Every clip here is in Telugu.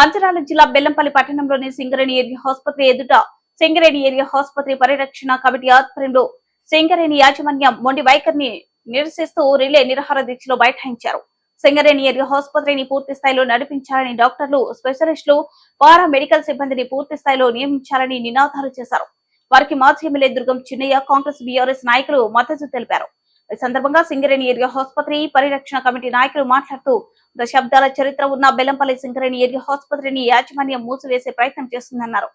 మంచిర్యాల జిల్లా బెల్లంపల్లి పట్టణంలోని సింగరేణి ఏరియా ఆసుపత్రి ఎదుట సింగరేణి ఏరియా ఆసుపత్రి పరిరక్షణ కమిటీ ఆధ్వర్యంలో సింగరేణి యాజమాన్యం మొండి వైఖరిని నిరసిస్తూ రిలే నిరాహార దీక్షలో బైఠాయించారు. సింగరేణి ఏరియా ఆసుపత్రిని పూర్తి స్థాయిలో నడిపించాలని డాక్టర్లు స్పెషలిస్టులు పారా మెడికల్ సిబ్బందిని పూర్తి స్థాయిలో నియమించాలని నినాదాలు చేశారు. వారికి మాజీ ఎమ్మెల్యే దుర్గం చిన్నయ్య కాంగ్రెస్ బీఆర్ఎస్ నాయకులు మద్దతు తెలిపారు. ఈ సందర్భంగా సింగరేణి ఏరియా ఆసుపత్రి పరిరక్షణ కమిటీ నాయకులు మాట్లాడుతూ దశాబ్దాల చరిత్ర ఉన్న బెల్లంపల్లి సింగరేణి ఏరియా ఆసుపత్రిని యాజమాన్యం మూసివేసే ప్రయత్నం చేస్తుందన్నారు.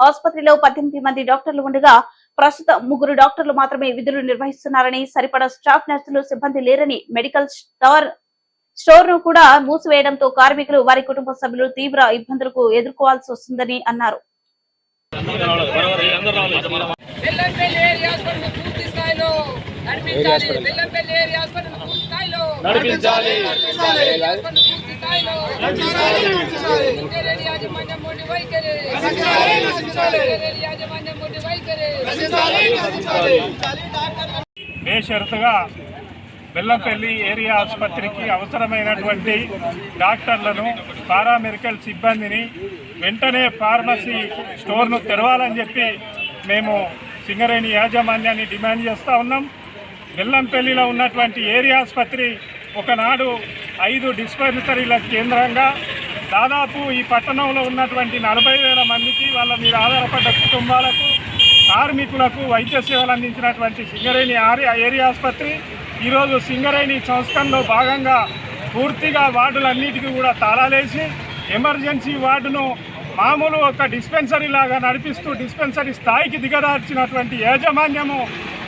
ఆసుపత్రిలో పద్దెనిమిది మంది డాక్టర్లు ఉండగా ప్రస్తుతం ముగ్గురు డాక్టర్లు మాత్రమే విధులు నిర్వహిస్తున్నారని సరిపడా స్టాఫ్ నర్సులు సిబ్బంది లేరని మెడికల్ స్టోర్ స్టోర్ను కూడా మూసివేయడంతో కార్మికులు వారి కుటుంబ సభ్యులు తీవ్ర ఇబ్బందులకు ఎదుర్కోవాల్సి వస్తుందని అన్నారు. బెల్లంపల్లి ఏరియా హాస్పిటల్ పూర్తి స్థాయిలో నడిపించాలి. బేషరతుగా బెల్లంపల్లి ఏరియా ఆసుపత్రికి అవసరమైనటువంటి డాక్టర్లను పారామెడికల్ సిబ్బందిని వెంటనే ఫార్మసీ స్టోర్ను తెరవాలని చెప్పి మేము సింగరేణి యాజమాన్యాన్ని డిమాండ్ చేస్తూ ఉన్నాం. బెల్లంపల్లిలో ఉన్నటువంటి ఏరియా ఆసుపత్రి ఒకనాడు ఐదు డిస్పెన్సరీల కేంద్రంగా దాదాపు ఈ పట్టణంలో ఉన్నటువంటి నలభై వేల మందికి వాళ్ళ మీద ఆధారపడ్డ కుటుంబాలకు కార్మికులకు వైద్య సేవలు అందించినటువంటి సింగరేణి ఆరి- ఏరియా ఆసుపత్రి ఈరోజు సింగరేణి సంస్థల్లో భాగంగా పూర్తిగా వార్డులన్నిటికీ కూడా తాళాలేసి ఎమర్జెన్సీ వార్డును మామూలు ఒక డిస్పెన్సరీ లాగా నడిపిస్తూ డిస్పెన్సరీ స్థాయికి దిగదార్చినటువంటి యాజమాన్యము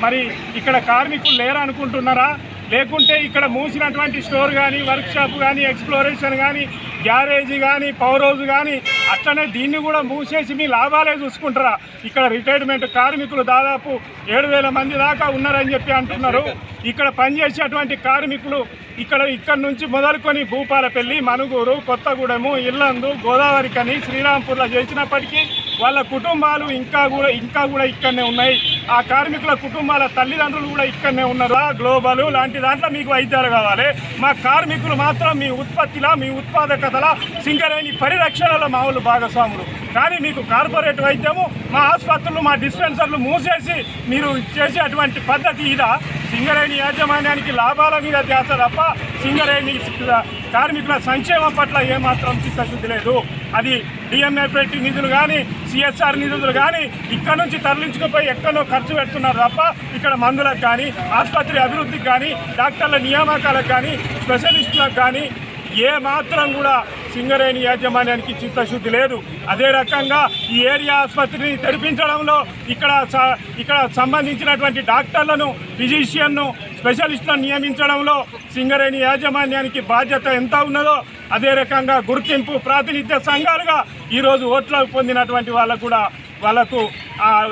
మరి ఇక్కడ కార్మికులు లేరనుకుంటున్నారా లేకుంటే ఇక్కడ మూసినటువంటి స్టోర్ కానీ వర్క్షాప్ కానీ ఎక్స్ప్లోరేషన్ కానీ గ్యారేజీ కానీ పవర్ కానీ అట్లనే దీన్ని కూడా మూసేసి మీ లాభాలే చూసుకుంటారా? ఇక్కడ రిటైర్మెంట్ కార్మికులు దాదాపు ఏడు వేల మంది దాకా ఉన్నారని చెప్పి అంటున్నారు. ఇక్కడ పనిచేసేటువంటి కార్మికులు ఇక్కడ ఇక్కడ నుంచి మొదలుకొని భూపాలపల్లి మనుగూరు కొత్తగూడెము ఇల్లందు గోదావరికని శ్రీరాంపూర్లో చేసినప్పటికీ వాళ్ళ కుటుంబాలు ఇంకా కూడా ఇంకా కూడా ఇక్కడనే ఉన్నాయి. ఆ కార్మికుల కుటుంబాల తల్లిదండ్రులు కూడా ఇక్కడనే ఉన్నారు. గ్లోబల్ లాంటి దాంట్లో మీకు వైద్యాలు కావాలి. మా కార్మికులు మాత్రం మీ ఉత్పత్తిలా మీ ఉత్పాదకతల సింగరేణి పరిరక్షణలో మా వాళ్ళు భాగస్వాములు. కానీ మీకు కార్పొరేట్ వైద్యము మా ఆసుపత్రులు మా డిస్పెన్సర్లు మూసేసి మీరు చేసేటువంటి పద్ధతి ఇదా? సింగరేణి యాజమాన్యానికి లాభాల మీద ధ్యాస తప్ప సింగరేణి కార్మికుల సంక్షేమం పట్ల ఏమాత్రం చిత్తశుద్ధి లేదు. అది డిఎంఏ పెట్టి నిధులు కానీ సిఎస్ఆర్ నిధులు కానీ ఇక్కడ నుంచి తరలించుకుపోయి ఎక్కడో ఖర్చు పెడుతున్నారు తప్ప ఇక్కడ మందులకు కానీ ఆసుపత్రి అభివృద్ధికి కానీ డాక్టర్ల నియామకాలకు కానీ స్పెషలిస్టులకు కానీ ఏ మాత్రం కూడా సింగరేణి యాజమాన్యానికి చిత్తశుద్ధి లేదు. అదే రకంగా ఈ ఏరియా ఆసుపత్రిని తెరిపించడంలో ఇక్కడ స- ఇక్కడ సంబంధించినటువంటి డాక్టర్లను ఫిజిషియన్ను స్పెషలిస్టులను నియమించడంలో సింగరేణి యాజమాన్యానికి బాధ్యత ఎంత ఉన్నదో అదే రకంగా గుర్తింపు ప్రాతినిధ్య సంఘాలుగా ఈరోజు ఓట్లు పొందినటువంటి వాళ్ళకు కూడా వాళ్ళకు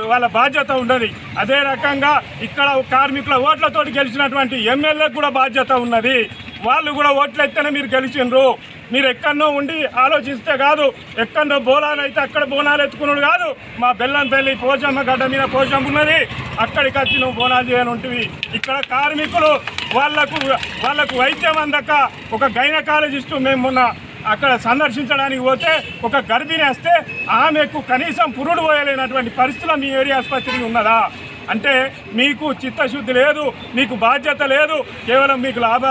వాళ్ళ బాధ్యత ఉన్నది. అదే రకంగా ఇక్కడ కార్మికుల ఓట్లతోటి గెలిచినటువంటి ఎమ్మెల్యేలకు కూడా బాధ్యత ఉన్నది. వాళ్ళు కూడా ఓట్లు మీరు గెలిచిండ్రు. మీరు ఎక్కడనో ఉండి ఆలోచిస్తే కాదు ఎక్కడో బోనాలు అయితే అక్కడ బోనాలు ఎత్తుకున్నాడు కాదు. మా బెల్లంపల్లి పోచమ్మ గడ్డ మీద పోచమ్మ ఉన్నది. అక్కడికి వచ్చి నువ్వు బోనాలు చేయని ఇక్కడ కార్మికులు వాళ్ళకు వాళ్ళకు వైద్యం అందక ఒక గైనకాలజిస్టు మేము మొన్న అక్కడ సందర్శించడానికి పోతే ఒక గర్భిణి వస్తే ఆమెకు కనీసం పురుడు పోయలేనటువంటి పరిస్థితులు మీ ఏరియా ఆసుపత్రికి ఉన్నదా? అంటే మీకు చిత్తశుద్ధి లేదు మీకు బాధ్యత లేదు కేవలం మీకు లాభ